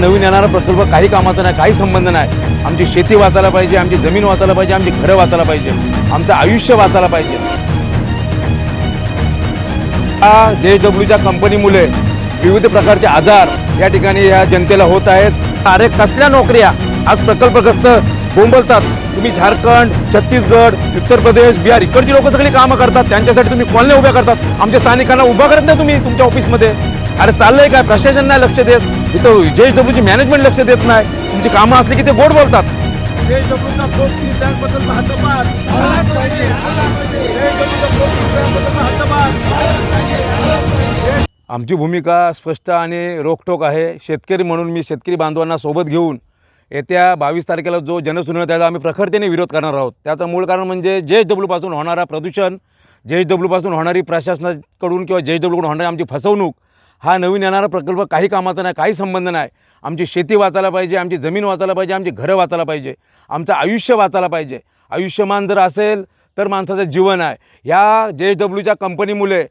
नवीन येणारा प्रकल्प काही कामाचा नाही काही संबंध नाही. आमची शेती वाचायला पाहिजे आमची जमीन वाचायला पाहिजे आमची घरं वाचायला पाहिजे आमचं आयुष्य वाचायला पाहिजे. जे डब्ल्यूच्या कंपनीमुळे विविध प्रकारचे आजार या ठिकाणी या जनतेला होत आहेत. अरे कसल्या नोकऱ्या? आज प्रकल्पग्रस्त बोंबलतात. तुम्ही झारखंड छत्तीसगड उत्तर प्रदेश बिहार इकडची लोक सगळी कामं करतात. त्यांच्यासाठी तुम्ही कॉलने उभ्या करतात. आमच्या स्थानिकांना उभा करत नाही तुम्ही तुमच्या ऑफिसमध्ये अरे चाललंय काय? प्रशासन नाही लक्ष देत. इथं जे डब्ल्यूची मॅनेजमेंट लक्ष देत नाही. तुमची कामं असली की ते गोड बोलतात. आमची भूमिका स्पष्ट आणि रोखठोक आहे. शेतकरी म्हणून मी शेतकरी बांधवांना सोबत घेऊन येत्या बावीस तारखेला जो जनसुनवा त्याला आम्ही प्रखरतेने विरोध करणार आहोत. त्याचं मूळ कारण म्हणजे जे एच डब्ल्यूपासून होणारा प्रदूषण जे एच डब्ल्यूपासून होणारी प्रशासनाकडून किंवा जे एच डब्ल्यूकडून होणारी आमची फसवणूक हा नवीन येणारा प्रकल्प काही कामाचा नाही काही संबंध नाही. आमची शेती वाचायला पाहिजे आमची जमीन वाचायला पाहिजे आमची घरं वाचायला पाहिजे आमचं आयुष्य वाचायला पाहिजे. आयुष्यमान जर असेल तर माणसाचं जीवन आहे. ह्या जे एच डब्ल्यूच्या कंपनीमुळे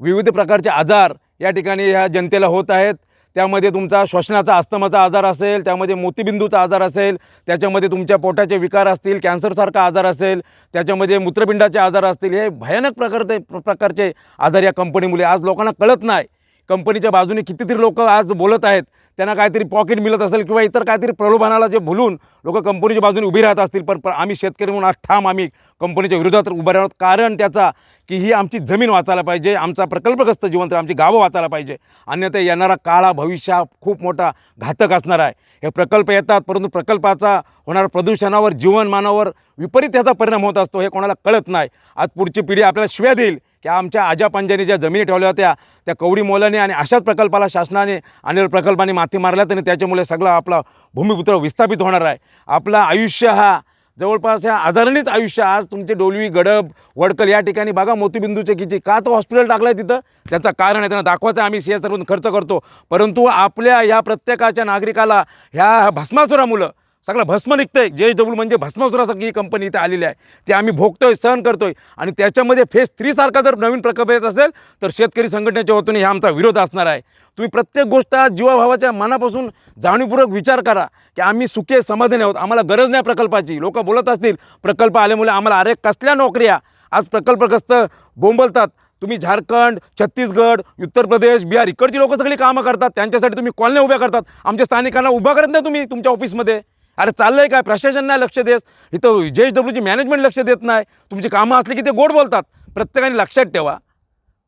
विविध प्रकारचे आजार या ठिकाणी ह्या जनतेला होत आहेत. त्यामध्ये तुमचा श्वसनाचा आस्तमाचा आजार असेल त्यामध्ये मोतीबिंदूचा आजार असेल त्याच्यामध्ये तुमच्या पोटाचे विकार असतील कॅन्सरसारखा आजार असेल त्याच्यामध्ये मूत्रपिंडाचे आजार असतील हे भयानक प्रकारचे प्रकारचे आजार या कंपनीमुळे आज लोकांना कळत नाही. कंपनीच्या बाजूने कितीतरी लोक आज बोलत आहेत. त्यांना काहीतरी पॉकेट मिळत असेल किंवा इतर काहीतरी प्रलोभनाला जे भुलून लोक कंपनीच्या बाजूने उभी राहत असतील. पण आम्ही शेतकरी म्हणून आज ठाम आम्ही कंपनीच्या विरोधात उभं राहत कारण त्याचा की ही आमची जमीन वाचायला पाहिजे आमचा प्रकल्पग्रस्त जीवन तर आमची गावं वाचायला पाहिजे. अन्यथा येणारा काळा भविष्य हा खूप मोठा घातक असणार आहे. हे प्रकल्प येतात परंतु प्रकल्पाचा होणारा प्रदूषणावर जीवनमानावर विपरीत त्याचा परिणाम होत असतो हे कोणाला कळत नाही. आज पुढची पिढी आपल्याला शिव्या देईल. त्या आमच्या आजा पंजाने ज्या जमिनी ठेवल्या होत्या त्या कवडी मोलाने आणि अशाच प्रकल्पाला शासनाने आणि प्रकल्पाने माती मारल्यात आणि त्याच्यामुळे सगळा आपला भूमिपुत्र विस्थापित होणार आहे. आपला आयुष्य हा जवळपास ह्या आजारणीच आयुष्य आज तुमचे डोलवी गडब वडकल या ठिकाणी बघा मोतीबिंदूचे किती का तो हॉस्पिटल टाकलं आहे तिथं? त्याचं कारण आहे त्यांना दाखवायचं आहे, आम्ही सी एस खर्च करतो. परंतु आपल्या या प्रत्येकाच्या नागरिकाला ह्या भस्मासुरा मुलं सगळं भस्म निघतंय. जे डब्ल्यू म्हणजे भस्मसुरासारखी ही कंपनी इथे आलेली आहे. ते आम्ही भोगतोय सहन करतोय. आणि त्याच्यामध्ये फेस थ्रीसारखा जर नवीन प्रकल्प येत असेल तर शेतकरी संघटनेच्या वतीने हा आमचा विरोध असणार आहे. तुम्ही प्रत्येक गोष्ट जीवाभावाच्या मनापासून जाणीवपूर्वक विचार करा की आम्ही सुखे समाधानी आहोत. आम्हाला गरज नाही प्रकल्पाची. लोक बोलत असतील प्रकल्प आल्यामुळे आम्हाला अरे कसल्या नोकऱ्या? आज प्रकल्पग्रस्त बोंबलतात. तुम्ही झारखंड छत्तीसगड उत्तर प्रदेश बिहार इकडची लोक सगळी कामं करतात. त्यांच्यासाठी तुम्ही कॉलने उभ्या करतात. आमच्या स्थानिकांना उभा करत नाही तुम्ही तुमच्या ऑफिसमध्ये अरे चाललंय काय? प्रशासन नाही लक्ष देस इथं जे एच डब्ल्यूची मॅनेजमेंट लक्ष देत नाही. तुमची कामं असली की ते गोड बोलतात. प्रत्येकाने लक्षात ठेवा.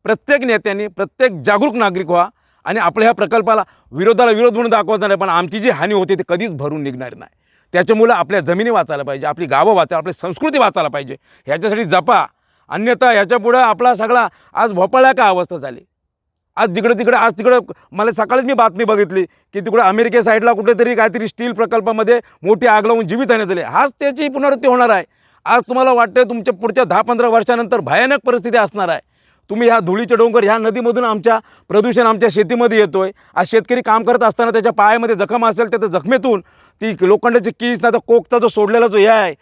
प्रत्येक नेत्यांनी प्रत्येक जागरूक नागरिक व्हा आणि आपल्या ह्या प्रकल्पाला विरोधाला विरोध म्हणून दाखवायचा नाही पण आमची जी हानी होते ती कधीच भरून निघणार नाही. त्याच्यामुळं आपल्या जमिनी वाचायला पाहिजे आपली गावं वाचायला आपली संस्कृती वाचायला पाहिजे. ह्याच्यासाठी जपा. अन्यथा ह्याच्यापुढं आपला सगळा आज भोपाळ्या का अवस्था झाली? आज जिकडे तिकडे आज तिकडं मला सकाळीच मी बातमी बघितली की तिकडे अमेरिके साईडला कुठेतरी काहीतरी स्टील प्रकल्पामध्ये मोठी आग लावून जीवित आणण्यात झाली हाच त्याची पुनरावृत्ती होणार आहे. आज तुम्हाला वाटतं तुमच्या पुढच्या दहा पंधरा वर्षानंतर भयानक परिस्थिती असणार आहे. तुम्ही ह्या धुळीचे डोंगर ह्या नदीमधून आमच्या प्रदूषण आमच्या शेतीमध्ये येतो आहे आज शेतकरी काम करत असताना त्याच्या पायामध्ये जखम असेल तर त्या जखमेतून ती लोखंडाची कीस नाही तर कोकचा जो सोडलेला जो हे आहे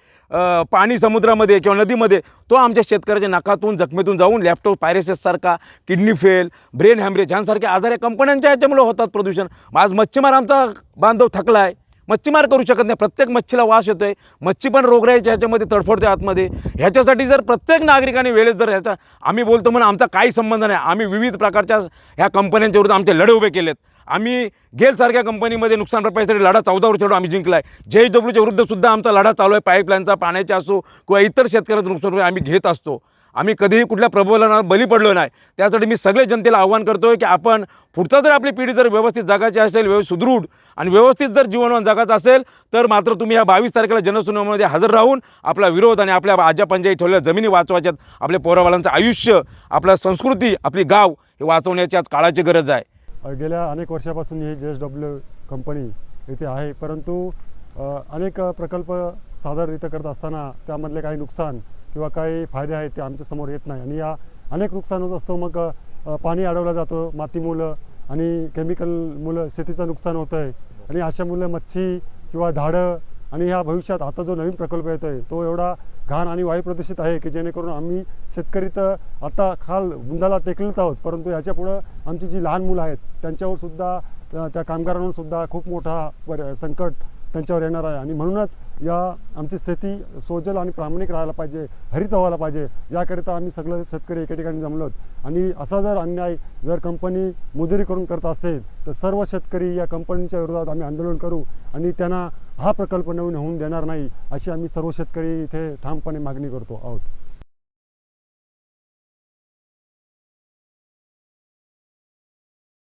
पाणी समुद्रामध्ये किंवा नदीमध्ये तो आमच्या शेतकऱ्याच्या नाकातून जखमेतून जाऊन लॅपटॉप पायरेसेससारखा किडनी फेल ब्रेन हॅमरेज ह्यांसारखे आजार या कंपन्यांच्या ह्याच्यामुळे होतात प्रदूषण. आज मच्छीमार आमचा बांधव थकला आहे मच्छीमार करू शकत नाही. प्रत्येक मच्छीला वास येतोय. मच्छी पण रोगराईच्या ह्याच्यामध्ये तडफडते आतमध्ये. ह्याच्यासाठी जर प्रत्येक नागरिकाने वेळेस जर ह्याचा आम्ही बोलतो म्हणून आमचा काही संबंध नाही. आम्ही विविध प्रकारच्या ह्या कंपन्यांच्या विरुद्ध आमचे लढे उभे केलेत. आम्ही गेलसारख्या कंपनीमध्ये नुकसान भरपाईसाठी लढा चौदा वर्ष आम्ही जिंकला आहे जे डब्ल्यूच्या विरुद्ध सुद्धा आमचा लढा चालू आहे. पाईपलाईनचा पाण्याचा असो किंवा इतर शेतकऱ्यांचं नुकसान आम्ही घेत असतो. आम्ही कधीही कुठल्या प्रबोधनाला बली पडलो नाही. त्यासाठी मी सगळे जनतेला आव्हान करतो की आपण पुढचा जर आपली पिढी जर व्यवस्थित जगायची असेल व्यवस्थित सुदृढ आणि व्यवस्थित जर जीवनमान जगायचं असेल तर मात्र तुम्ही या बावीस तारखेला जनसुनावणीमध्ये हजर राहून आपला विरोध आणि आपल्या आजा पंजाई ठेवलेल्या जमिनी वाचवायच्यात आपल्या पोरावालांचं आयुष्य आपल्या संस्कृती आपली गाव हे वाचवण्याची आज काळाची गरज आहे. गेल्या अनेक वर्षापासून ही जे एस डब्ल्यू कंपनी इथे आहे परंतु अनेक प्रकल्प सादर इथं करत असताना त्यामधले काही नुकसान किंवा काही फायदे आहेत ते आमच्यासमोर येत नाही. आणि या अनेक नुकसान होत असतो. मग पाणी अडवलं जातं मातीमुळं आणि केमिकल मुलं शेतीचं नुकसान होतं आहे आणि अशा मुलं मच्छी किंवा झाडं आणि ह्या भविष्यात आता जो नवीन प्रकल्प येतो आहे तो एवढा घाण आणि वायू प्रदूषित आहे की जेणेकरून आम्ही शेतकरी तर आता खाल बुंदाला टेकलेच आहोत. परंतु याच्या पुढं आमची जी लहान मुलं आहेत त्यांच्यावर सुद्धा त्या कामगारांवर सुद्धा खूप मोठा संकट त्यांच्यावर येणार आहे. आणि म्हणूनच या आमची शेती सोजल आणि प्रामाणिक राहायला पाहिजे हरित व्हायला पाहिजे याकरिता आम्ही सगळे शेतकरी एके ठिकाणी जमलो आणि असा जर अन्याय जर कंपनी मुजुरी करून करत असेल तर सर्व शेतकरी या कंपनीच्या विरोधात आम्ही आंदोलन करू आणि त्यांना हा प्रकल्प नवीन होऊन देणार नाही अशी आम्ही सर्व शेतकरी इथे ठामपणे मागणी करतो आहोत.